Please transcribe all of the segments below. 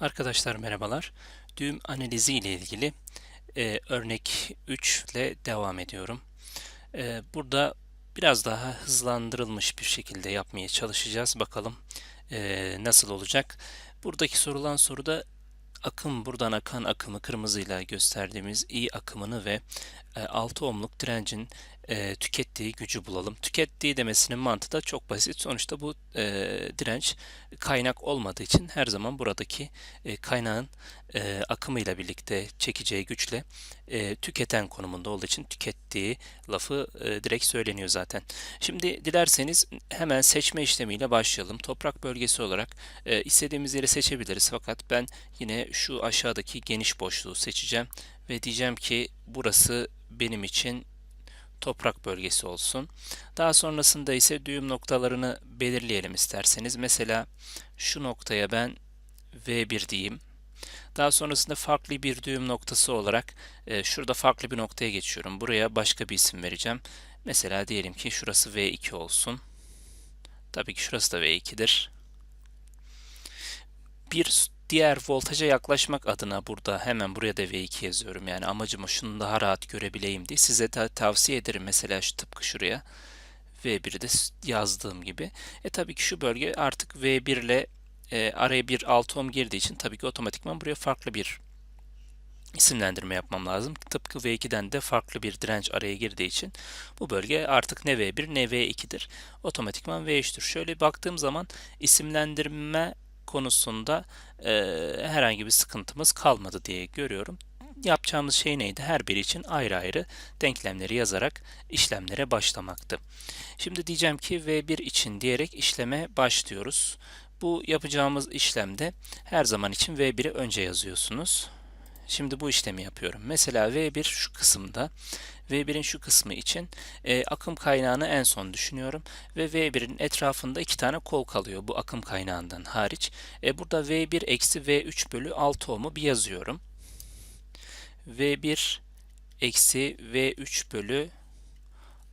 Arkadaşlar merhabalar. Düğüm analizi ile ilgili e, örnek 3 ile devam ediyorum. E, burada biraz daha hızlandırılmış bir şekilde yapmaya çalışacağız. Bakalım e, nasıl olacak. Buradaki sorulan soruda akım buradan akan akımı kırmızıyla gösterdiğimiz I akımını ve e, 6 ohmluk direncin e, tükettiği gücü bulalım. Tükettiği demesinin mantığı da çok basit. Sonuçta bu e, direnç kaynak olmadığı için her zaman buradaki e, kaynağın e, akımıyla birlikte çekeceği güçle e, tüketen konumunda olduğu için tükettiği lafı e, direkt söyleniyor zaten. Şimdi dilerseniz hemen seçme işlemiyle başlayalım. Toprak bölgesi olarak e, istediğimiz yeri seçebiliriz fakat ben yine şu aşağıdaki geniş boşluğu seçeceğim ve diyeceğim ki burası benim için toprak bölgesi olsun. Daha sonrasında ise düğüm noktalarını belirleyelim isterseniz. Mesela şu noktaya ben V1 diyeyim. Daha sonrasında farklı bir düğüm noktası olarak e, şurada farklı bir noktaya geçiyorum. Buraya başka bir isim vereceğim. Mesela diyelim ki şurası V2 olsun. Tabii ki şurası da V2'dir. Bir diğer voltaja yaklaşmak adına burada hemen buraya da V2 yazıyorum. Yani amacım şunu daha rahat görebileyim diye. Size de tavsiye ederim mesela şu tıpkı şuraya. V1'i de yazdığım gibi. E tabii ki şu bölge artık V1 ile e, araya bir 6 ohm girdiği için tabii ki otomatikman buraya farklı bir isimlendirme yapmam lazım. Tıpkı V2'den de farklı bir direnç araya girdiği için bu bölge artık ne V1 ne V2'dir. Otomatikman V3'tür. Şöyle baktığım zaman isimlendirme konusunda e, herhangi bir sıkıntımız kalmadı diye görüyorum. Yapacağımız şey neydi? Her biri için ayrı ayrı denklemleri yazarak işlemlere başlamaktı. Şimdi diyeceğim ki V1 için diyerek işleme başlıyoruz. Bu yapacağımız işlemde her zaman için V1'i önce yazıyorsunuz. Şimdi bu işlemi yapıyorum. Mesela V1 şu kısımda V1'in şu kısmı için e, akım kaynağını en son düşünüyorum ve V1'in etrafında iki tane kol kalıyor bu akım kaynağından hariç. E, burada V1 eksi V3 bölü 6 ohm'u bir yazıyorum. V1 eksi V3 bölü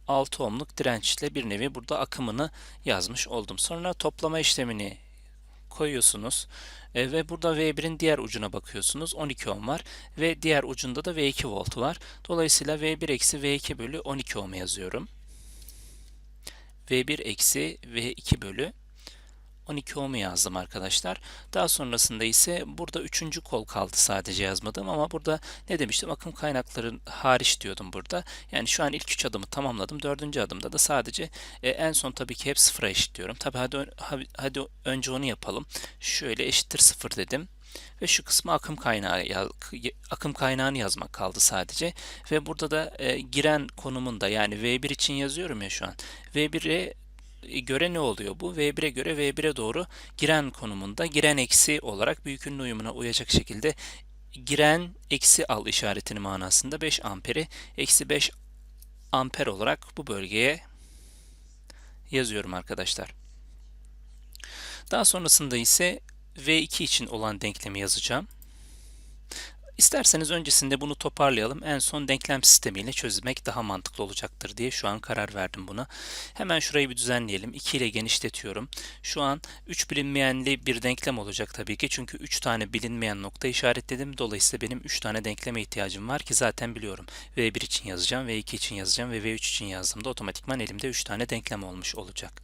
6 ohmluk dirençle bir nevi burada akımını yazmış oldum. Sonra toplama işlemini koyuyorsunuz. E, ve burada V1'in diğer ucuna bakıyorsunuz. 12 ohm var ve diğer ucunda da V2 volt var. Dolayısıyla V1 eksi V2 bölü 12 ohm yazıyorum. V1 eksi V2 bölü 12 ohm'u yazdım arkadaşlar. Daha sonrasında ise burada üçüncü kol kaldı sadece yazmadım ama burada ne demiştim? Akım kaynakları hariç diyordum burada. Yani şu an ilk üç adımı tamamladım. Dördüncü adımda da sadece e, en son tabii ki hep sıfıra eşitliyorum. Tabii hadi, hadi önce onu yapalım. Şöyle eşittir sıfır dedim ve şu kısmı akım kaynağı akım kaynağını yazmak kaldı sadece ve burada da e, giren konumunda yani V1 için yazıyorum ya şu an V1'e göre ne oluyor bu? V1'e göre V1'e doğru giren konumunda giren eksi olarak büyük ünlü uyumuna uyacak şekilde giren eksi al işaretini manasında 5 amperi eksi 5 amper olarak bu bölgeye yazıyorum arkadaşlar. Daha sonrasında ise V2 için olan denklemi yazacağım. İsterseniz öncesinde bunu toparlayalım. En son denklem sistemiyle çözmek daha mantıklı olacaktır diye şu an karar verdim buna. Hemen şurayı bir düzenleyelim. 2 ile genişletiyorum. Şu an 3 bilinmeyenli bir denklem olacak tabii ki. Çünkü 3 tane bilinmeyen nokta işaretledim. Dolayısıyla benim 3 tane denkleme ihtiyacım var ki zaten biliyorum. V1 için yazacağım, V2 için yazacağım ve V3 için yazdığımda otomatikman elimde 3 tane denklem olmuş olacak.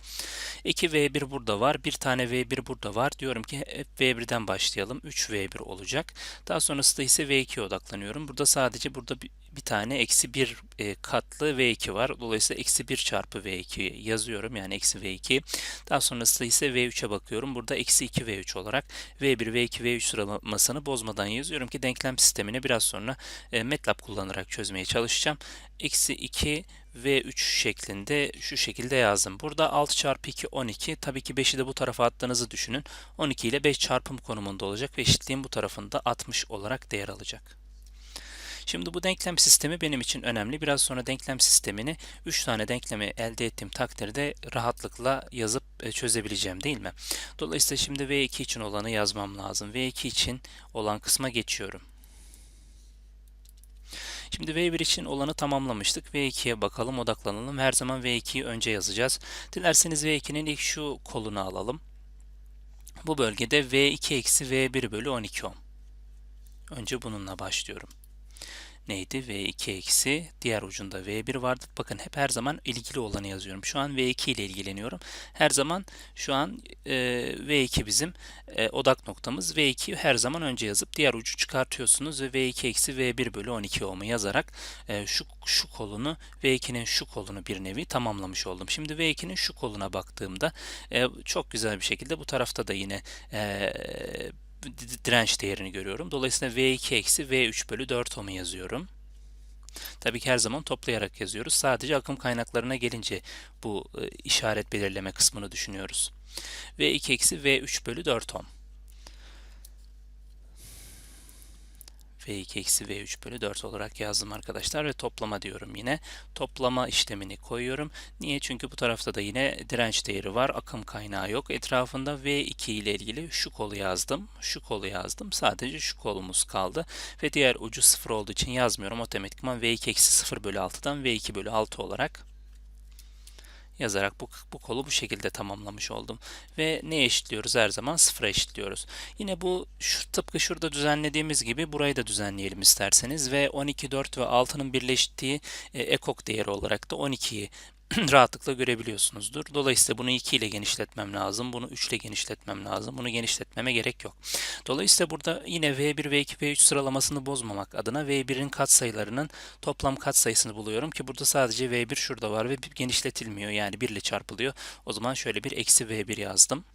2 V1 burada var. Bir tane V1 burada var. Diyorum ki hep V1'den başlayalım. 3 V1 olacak. Daha sonrasında ise V2'ye odaklanıyorum. Burada sadece burada bir, bir tane eksi 1 e, katlı V2 var. Dolayısıyla eksi 1 çarpı V2 yazıyorum. Yani eksi V2. Daha sonrasında ise V3'e bakıyorum. Burada eksi 2 V3 olarak V1, V2, V3 sıralamasını bozmadan yazıyorum ki denklem sistemini biraz sonra e, MATLAB kullanarak çözmeye çalışacağım. Eksi 2 V3 şeklinde şu şekilde yazdım. Burada 6 çarpı 2 12. Tabii ki 5'i de bu tarafa attığınızı düşünün. 12 ile 5 çarpım konumunda olacak ve eşitliğin bu tarafında 60 olarak değer alacak. Şimdi bu denklem sistemi benim için önemli. Biraz sonra denklem sistemini 3 tane denklemi elde ettiğim takdirde rahatlıkla yazıp e, çözebileceğim değil mi? Dolayısıyla şimdi V2 için olanı yazmam lazım. V2 için olan kısma geçiyorum. Şimdi V1 için olanı tamamlamıştık. V2'ye bakalım, odaklanalım. Her zaman V2'yi önce yazacağız. Dilerseniz V2'nin ilk şu kolunu alalım. Bu bölgede V2 eksi V1 bölü 12 ohm. Önce bununla başlıyorum. Neydi? V2 eksi diğer ucunda V1 vardı. Bakın hep her zaman ilgili olanı yazıyorum. Şu an V2 ile ilgileniyorum. Her zaman şu an e, V2 bizim e, odak noktamız. V2'yi her zaman önce yazıp diğer ucu çıkartıyorsunuz ve V2 eksi V1 bölü 12 ohm'u yazarak e, şu, şu kolunu V2'nin şu kolunu bir nevi tamamlamış oldum. Şimdi V2'nin şu koluna baktığımda e, çok güzel bir şekilde bu tarafta da yine e, direnç değerini görüyorum. Dolayısıyla V2 eksi V3 bölü 4 ohm'u yazıyorum. Tabii ki her zaman toplayarak yazıyoruz. Sadece akım kaynaklarına gelince bu e, işaret belirleme kısmını düşünüyoruz. V2 eksi V3 bölü 4 ohm. V2 eksi V3 bölü 4 olarak yazdım arkadaşlar ve toplama diyorum yine. Toplama işlemini koyuyorum. Niye? Çünkü bu tarafta da yine direnç değeri var. Akım kaynağı yok. Etrafında V2 ile ilgili şu kolu yazdım. Şu kolu yazdım. Sadece şu kolumuz kaldı. Ve diğer ucu 0 olduğu için yazmıyorum. Otomatikman V2 eksi 0 bölü 6'dan V2 bölü 6 olarak yazarak bu, bu kolu bu şekilde tamamlamış oldum. Ve ne eşitliyoruz her zaman? Sıfıra eşitliyoruz. Yine bu şu, tıpkı şurada düzenlediğimiz gibi burayı da düzenleyelim isterseniz. Ve 12, 4 ve 6'nın birleştiği e, ekok değeri olarak da 12'yi rahatlıkla görebiliyorsunuzdur. Dolayısıyla bunu 2 ile genişletmem lazım. Bunu 3 ile genişletmem lazım. Bunu genişletmeme gerek yok. Dolayısıyla burada yine V1, V2, V3 sıralamasını bozmamak adına V1'in katsayılarının toplam katsayısını buluyorum ki burada sadece V1 şurada var ve genişletilmiyor. Yani 1 ile çarpılıyor. O zaman şöyle bir eksi V1 yazdım.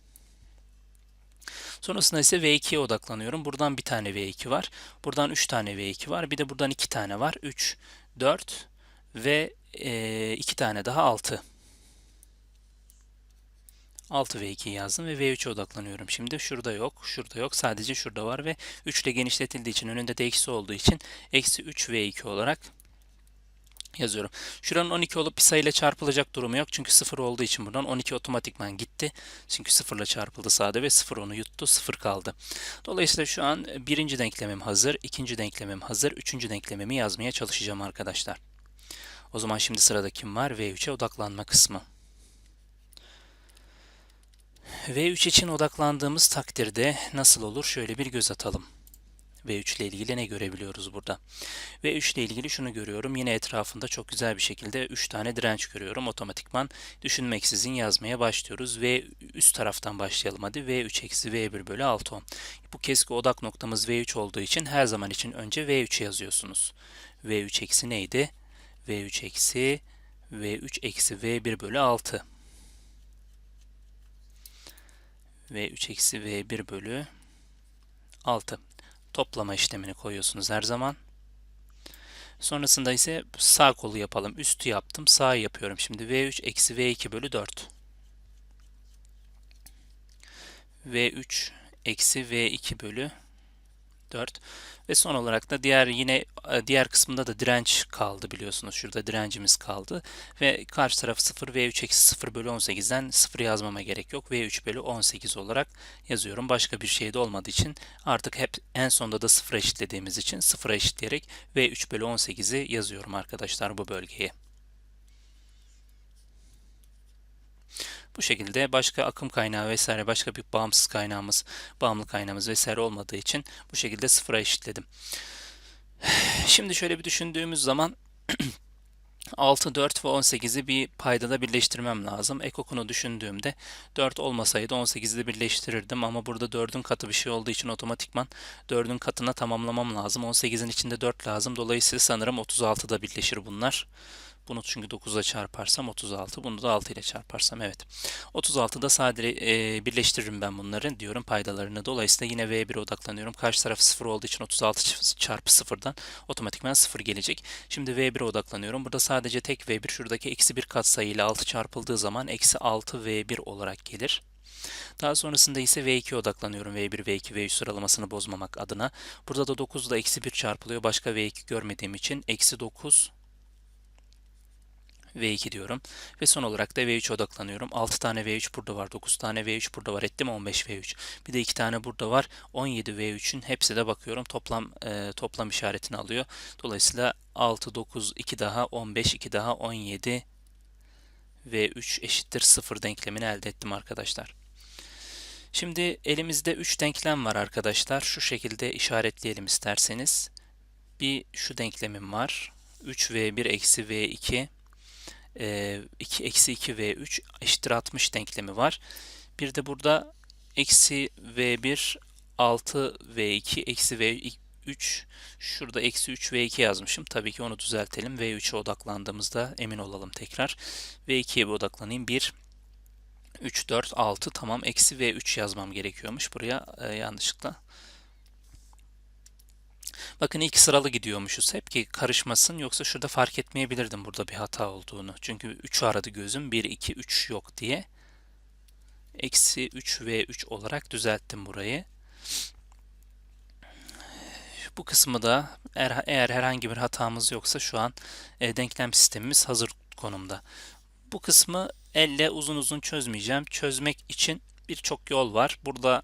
Sonrasında ise V2'ye odaklanıyorum. Buradan bir tane V2 var. Buradan 3 tane V2 var. Bir de buradan 2 tane var. 3, 4 ve e, iki tane daha 6. 6 ve 2 yazdım ve V3'e odaklanıyorum. Şimdi şurada yok, şurada yok. Sadece şurada var ve 3 ile genişletildiği için önünde de eksi olduğu için eksi 3 V2 olarak yazıyorum. Şuranın 12 olup bir sayıyla çarpılacak durumu yok. Çünkü 0 olduğu için buradan 12 otomatikman gitti. Çünkü 0 ile çarpıldı sade ve 0 onu yuttu. 0 kaldı. Dolayısıyla şu an birinci denklemim hazır. ikinci denklemim hazır. Üçüncü denklemimi yazmaya çalışacağım arkadaşlar. O zaman şimdi sırada kim var? V3'e odaklanma kısmı. V3 için odaklandığımız takdirde nasıl olur? Şöyle bir göz atalım. V3 ile ilgili ne görebiliyoruz burada? V3 ile ilgili şunu görüyorum. Yine etrafında çok güzel bir şekilde 3 tane direnç görüyorum. Otomatikman düşünmeksizin yazmaya başlıyoruz. V üst taraftan başlayalım hadi. V3 eksi V1 bölü 6 ohm. Bu keski odak noktamız V3 olduğu için her zaman için önce V3 yazıyorsunuz. V3 eksi neydi? V3 eksi V3 eksi V1 bölü 6. V3 eksi V1 bölü 6. Toplama işlemini koyuyorsunuz her zaman. Sonrasında ise sağ kolu yapalım. Üstü yaptım. Sağ yapıyorum. Şimdi V3 eksi V2 bölü 4. V3 eksi V2 bölü 4. Ve son olarak da diğer yine e, diğer kısmında da direnç kaldı biliyorsunuz. Şurada direncimiz kaldı. Ve karşı taraf 0 V3 eksi 0 bölü 18'den 0 yazmama gerek yok. V3 bölü 18 olarak yazıyorum. Başka bir şey de olmadığı için artık hep en sonda da 0 eşitlediğimiz için 0 eşitleyerek V3 bölü 18'i yazıyorum arkadaşlar bu bölgeye. Bu şekilde başka akım kaynağı vesaire başka bir bağımsız kaynağımız, bağımlı kaynağımız vesaire olmadığı için bu şekilde sıfıra eşitledim. Şimdi şöyle bir düşündüğümüz zaman 6, 4 ve 18'i bir paydada birleştirmem lazım. Ekokunu düşündüğümde 4 olmasaydı 18'i de birleştirirdim ama burada 4'ün katı bir şey olduğu için otomatikman 4'ün katına tamamlamam lazım. 18'in içinde 4 lazım. Dolayısıyla sanırım 36'da birleşir bunlar. Bunu çünkü 9'a çarparsam 36. Bunu da 6 ile çarparsam evet. 36'da sadece e, birleştiririm ben bunları diyorum paydalarını. Dolayısıyla yine V1'e odaklanıyorum. Karşı taraf 0 olduğu için 36 çarpı 0'dan otomatikman 0 gelecek. Şimdi V1'e odaklanıyorum. Burada sadece tek V1 şuradaki eksi 1 katsayı ile 6 çarpıldığı zaman eksi 6 V1 olarak gelir. Daha sonrasında ise V2'ye odaklanıyorum. V1, V2, V3 sıralamasını bozmamak adına. Burada da 9 ile eksi 1 çarpılıyor. Başka V2 görmediğim için eksi 9 V2 diyorum. Ve son olarak da V3 odaklanıyorum. 6 tane V3 burada var. 9 tane V3 burada var. Ettim 15 V3. Bir de 2 tane burada var. 17 V3'ün hepsi de bakıyorum. Toplam e, toplam işaretini alıyor. Dolayısıyla 6, 9, 2 daha 15, 2 daha 17 V3 eşittir 0 denklemini elde ettim arkadaşlar. Şimdi elimizde 3 denklem var arkadaşlar. Şu şekilde işaretleyelim isterseniz. Bir şu denklemim var. 3v1 eksi v2 e, 2 eksi 2v3 eşittir 60 denklemi var. Bir de burada eksi v1 6v2 eksi v3 şurada eksi 3 v2 yazmışım. Tabii ki onu düzeltelim. v3'e odaklandığımızda emin olalım tekrar. v2'ye bir odaklanayım. 1 3, 4, 6 tamam. Eksi v3 yazmam gerekiyormuş buraya e, yanlışlıkla. Bakın ilk sıralı gidiyormuşuz hep ki karışmasın yoksa şurada fark etmeyebilirdim burada bir hata olduğunu. Çünkü 3'ü aradı gözüm 1, 2, 3 yok diye. Eksi 3 v3 olarak düzelttim burayı. Bu kısmı da eğer, eğer herhangi bir hatamız yoksa şu an e, denklem sistemimiz hazır konumda. Bu kısmı elle uzun uzun çözmeyeceğim. Çözmek için birçok yol var. Burada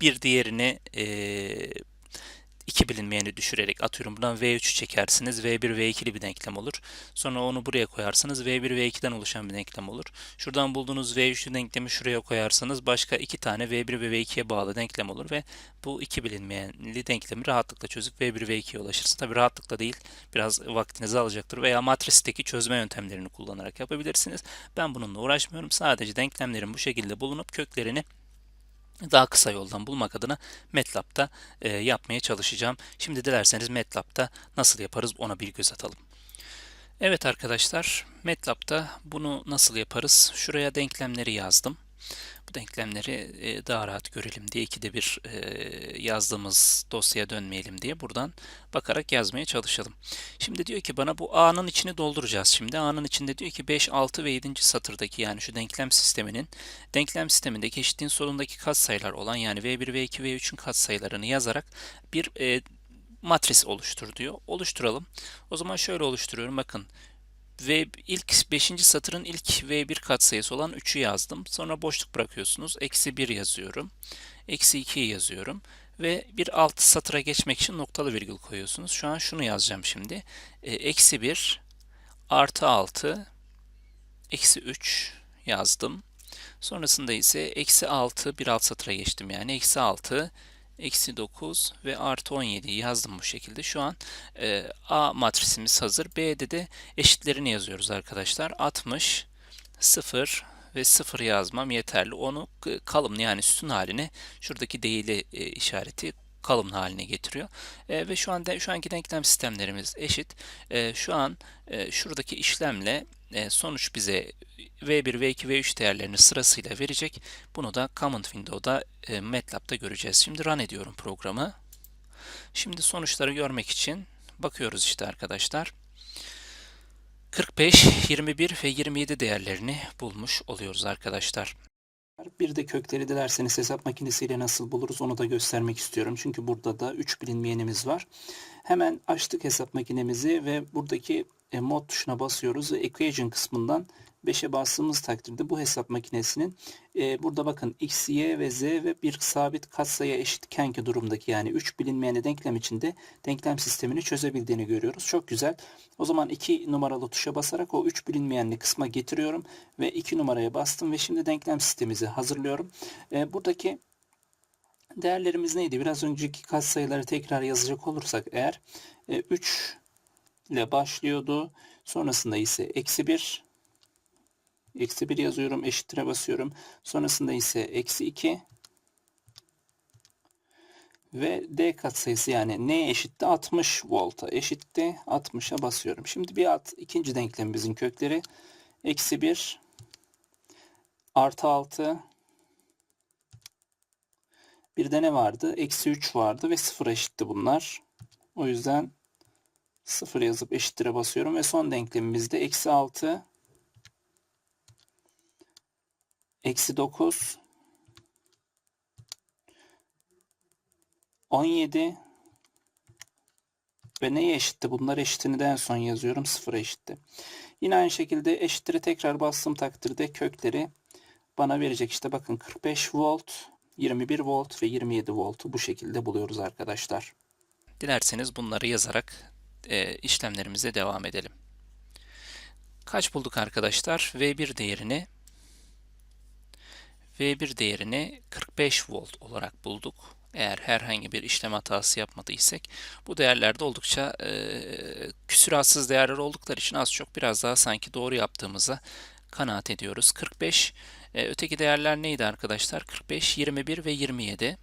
bir diğerini e, bilinmeyeni düşürerek atıyorum buradan V3'ü çekersiniz. V1, V2'li bir denklem olur. Sonra onu buraya koyarsanız V1, V2'den oluşan bir denklem olur. Şuradan bulduğunuz V3'lü denklemi şuraya koyarsanız başka iki tane V1 ve V2'ye bağlı denklem olur ve bu iki bilinmeyenli denklemi rahatlıkla çözüp V1, V2'ye ulaşırsınız. Tabi rahatlıkla değil biraz vaktinizi alacaktır veya matristeki çözme yöntemlerini kullanarak yapabilirsiniz. Ben bununla uğraşmıyorum. Sadece denklemlerin bu şekilde bulunup köklerini daha kısa yoldan bulmak adına MATLAB'da e, yapmaya çalışacağım. Şimdi dilerseniz MATLAB'da nasıl yaparız ona bir göz atalım. Evet arkadaşlar MATLAB'da bunu nasıl yaparız? Şuraya denklemleri yazdım bu denklemleri e, daha rahat görelim diye ikide bir e, yazdığımız dosyaya dönmeyelim diye buradan bakarak yazmaya çalışalım. Şimdi diyor ki bana bu A'nın içini dolduracağız şimdi. A'nın içinde diyor ki 5, 6 ve 7. satırdaki yani şu denklem sisteminin denklem sistemindeki eşitliğin solundaki katsayılar olan yani V1, V2, V3'ün katsayılarını yazarak bir e, matris oluştur diyor. Oluşturalım. O zaman şöyle oluşturuyorum. Bakın V ilk 5. satırın ilk V1 katsayısı olan 3'ü yazdım. Sonra boşluk bırakıyorsunuz. Eksi 1 yazıyorum. Eksi 2'yi yazıyorum. Ve bir alt satıra geçmek için noktalı virgül koyuyorsunuz. Şu an şunu yazacağım şimdi. E, eksi 1 artı 6 eksi 3 yazdım. Sonrasında ise eksi 6 bir alt satıra geçtim yani. Eksi 6 eksi 9 ve artı 17 yazdım bu şekilde. Şu an e, A matrisimiz hazır. B'de de eşitlerini yazıyoruz arkadaşlar. 60, 0 ve 0 yazmam yeterli. Onu kalın yani sütun haline şuradaki değili e, işareti kalın haline getiriyor. E, ve şu anda şu anki denklem sistemlerimiz eşit. E, şu an e, şuradaki işlemle sonuç bize V1, V2, V3 değerlerini sırasıyla verecek. Bunu da Command Window'da e, MATLAB'da göreceğiz. Şimdi run ediyorum programı. Şimdi sonuçları görmek için bakıyoruz işte arkadaşlar. 45, 21 ve 27 değerlerini bulmuş oluyoruz arkadaşlar. Bir de kökleri dilerseniz hesap makinesiyle nasıl buluruz onu da göstermek istiyorum. Çünkü burada da 3 bilinmeyenimiz var. Hemen açtık hesap makinemizi ve buradaki e, mod tuşuna basıyoruz equation kısmından 5'e bastığımız takdirde bu hesap makinesinin e, burada bakın x, y ve z ve bir sabit katsayı eşitken ki durumdaki yani 3 bilinmeyeni denklem içinde denklem sistemini çözebildiğini görüyoruz. Çok güzel. O zaman 2 numaralı tuşa basarak o 3 bilinmeyenli kısma getiriyorum ve 2 numaraya bastım ve şimdi denklem sistemimizi hazırlıyorum. E, buradaki değerlerimiz neydi? Biraz önceki katsayıları tekrar yazacak olursak eğer e, 3 ile başlıyordu. Sonrasında ise eksi 1 eksi 1 yazıyorum. Eşittire basıyorum. Sonrasında ise eksi 2 ve D katsayısı yani ne eşitti? 60 volta eşitti. 60'a basıyorum. Şimdi bir at ikinci denklemimizin kökleri eksi 1 artı 6 bir de ne vardı? Eksi 3 vardı ve 0 eşitti bunlar. O yüzden 0 yazıp eşittire basıyorum ve son denklemimizde eksi 6 eksi 9 17 ve neye eşitti? Bunlar eşitini de en son yazıyorum. 0 eşitti. Yine aynı şekilde eşitleri tekrar bastığım takdirde kökleri bana verecek. İşte bakın 45 volt, 21 volt ve 27 voltu bu şekilde buluyoruz arkadaşlar. Dilerseniz bunları yazarak e, işlemlerimize devam edelim. Kaç bulduk arkadaşlar? V1 değerini V1 değerini 45 volt olarak bulduk. Eğer herhangi bir işlem hatası yapmadıysak bu değerlerde oldukça e, küsüratsız değerler oldukları için az çok biraz daha sanki doğru yaptığımıza kanaat ediyoruz. 45 e, öteki değerler neydi arkadaşlar? 45, 21 ve 27.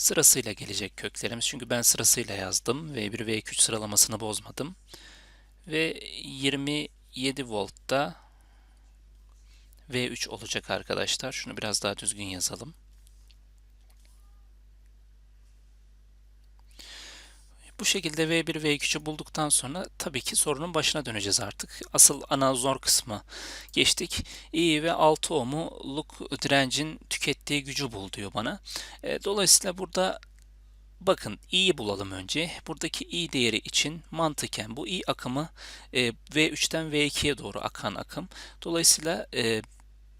Sırasıyla gelecek köklerimiz. Çünkü ben sırasıyla yazdım. V1 V2 sıralamasını bozmadım. Ve 27 voltta V3 olacak arkadaşlar. Şunu biraz daha düzgün yazalım. Bu şekilde V1 V2'ü bulduktan sonra tabii ki sorunun başına döneceğiz artık. Asıl ana zor kısmı geçtik. İyi ve 6 ohmluk direncin tükettiği gücü bul diyor bana. E, dolayısıyla burada Bakın i'yi bulalım önce. Buradaki i değeri için mantıken bu i akımı e, V3'ten V2'ye doğru akan akım. Dolayısıyla e,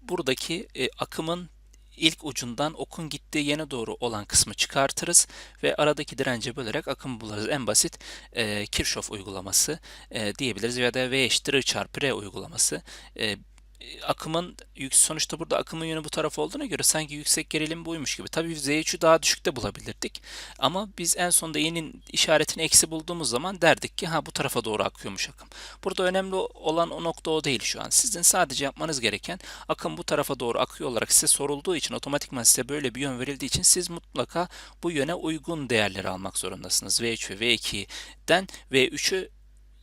buradaki akımın ilk ucundan okun gittiği yöne doğru olan kısmı çıkartırız ve aradaki dirence bölerek akımı buluruz. En basit e, Kirchhoff uygulaması e, diyebiliriz ya da V eşittir I çarpı R uygulaması. E, akımın sonuçta burada akımın yönü bu taraf olduğuna göre sanki yüksek gerilim buymuş gibi. Tabii Z3'ü daha düşükte bulabilirdik. Ama biz en sonunda y'nin işaretini eksi bulduğumuz zaman derdik ki ha bu tarafa doğru akıyormuş akım. Burada önemli olan o nokta o değil şu an. Sizin sadece yapmanız gereken akım bu tarafa doğru akıyor olarak size sorulduğu için otomatikman size böyle bir yön verildiği için siz mutlaka bu yöne uygun değerleri almak zorundasınız. V3 ve V2'den V3'ü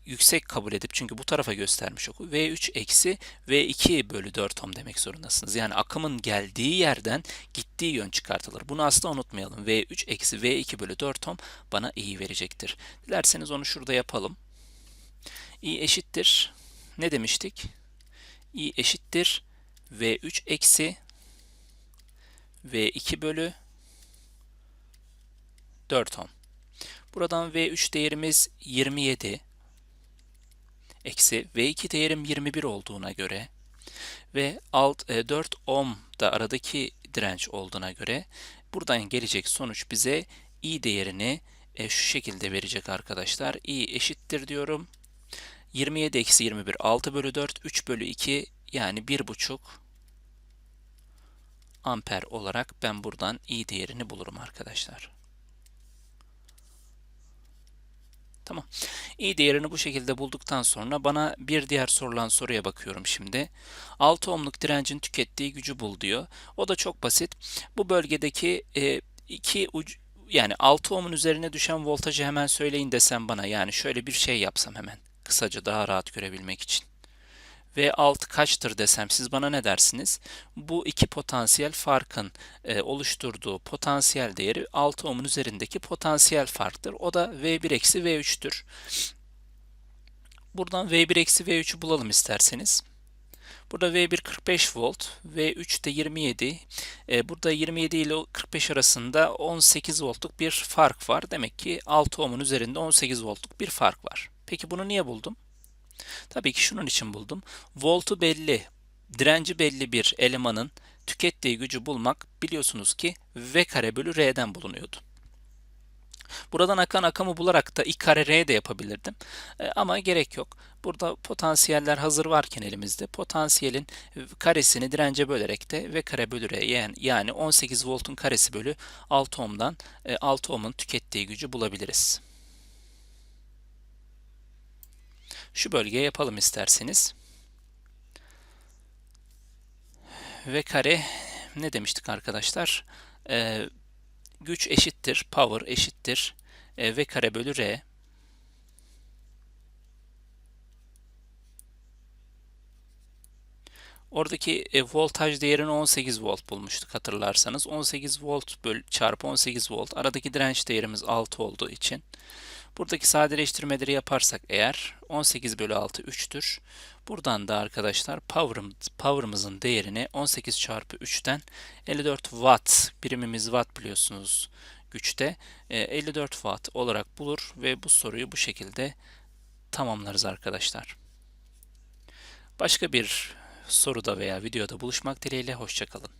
yüksek kabul edip çünkü bu tarafa göstermiş oku V3 eksi V2 bölü 4 ohm demek zorundasınız. Yani akımın geldiği yerden gittiği yön çıkartılır. Bunu asla unutmayalım. V3 eksi V2 bölü 4 ohm bana i verecektir. Dilerseniz onu şurada yapalım. i eşittir. Ne demiştik? i eşittir V3 eksi V2 bölü 4 ohm. Buradan V3 değerimiz 27 eksi V2 değerim 21 olduğuna göre ve alt, e, 4 ohm da aradaki direnç olduğuna göre buradan gelecek sonuç bize I değerini e, şu şekilde verecek arkadaşlar. I eşittir diyorum. 27 eksi 21 6 bölü 4 3 bölü 2 yani 1,5 amper olarak ben buradan I değerini bulurum arkadaşlar. Tamam. İyi değerini bu şekilde bulduktan sonra bana bir diğer sorulan soruya bakıyorum şimdi. 6 ohmluk direncin tükettiği gücü bul diyor. O da çok basit. Bu bölgedeki e, iki ucu yani 6 ohmun üzerine düşen voltajı hemen söyleyin desem bana. Yani şöyle bir şey yapsam hemen. Kısaca daha rahat görebilmek için. V6 kaçtır desem siz bana ne dersiniz? Bu iki potansiyel farkın e, oluşturduğu potansiyel değeri 6 ohmun üzerindeki potansiyel farktır. O da V1 eksi V3'tür. Buradan V1 eksi V3'ü bulalım isterseniz. Burada V1 45 volt, V3 de 27. E, burada 27 ile 45 arasında 18 voltluk bir fark var. Demek ki 6 ohmun üzerinde 18 voltluk bir fark var. Peki bunu niye buldum? Tabii ki şunun için buldum. Voltu belli, direnci belli bir elemanın tükettiği gücü bulmak biliyorsunuz ki V kare bölü R'den bulunuyordu. Buradan akan akımı bularak da I kare R de yapabilirdim. E, ama gerek yok. Burada potansiyeller hazır varken elimizde potansiyelin karesini dirence bölerek de V kare bölü R yani, yani 18 voltun karesi bölü 6 ohm'dan e, 6 ohm'un tükettiği gücü bulabiliriz. Şu bölgeye yapalım isterseniz. V kare ne demiştik arkadaşlar? Ee, güç eşittir, power eşittir e, V kare bölü R. Oradaki e, voltaj değerini 18 volt bulmuştuk hatırlarsanız. 18 volt böl çarpı 18 volt. Aradaki direnç değerimiz 6 olduğu için Buradaki sadeleştirmeleri yaparsak eğer 18 bölü 6 3'tür. Buradan da arkadaşlar power'ımız, power'ımızın değerini 18 çarpı 3'ten 54 watt birimimiz watt biliyorsunuz güçte 54 e, watt olarak bulur ve bu soruyu bu şekilde tamamlarız arkadaşlar. Başka bir soruda veya videoda buluşmak dileğiyle hoşçakalın.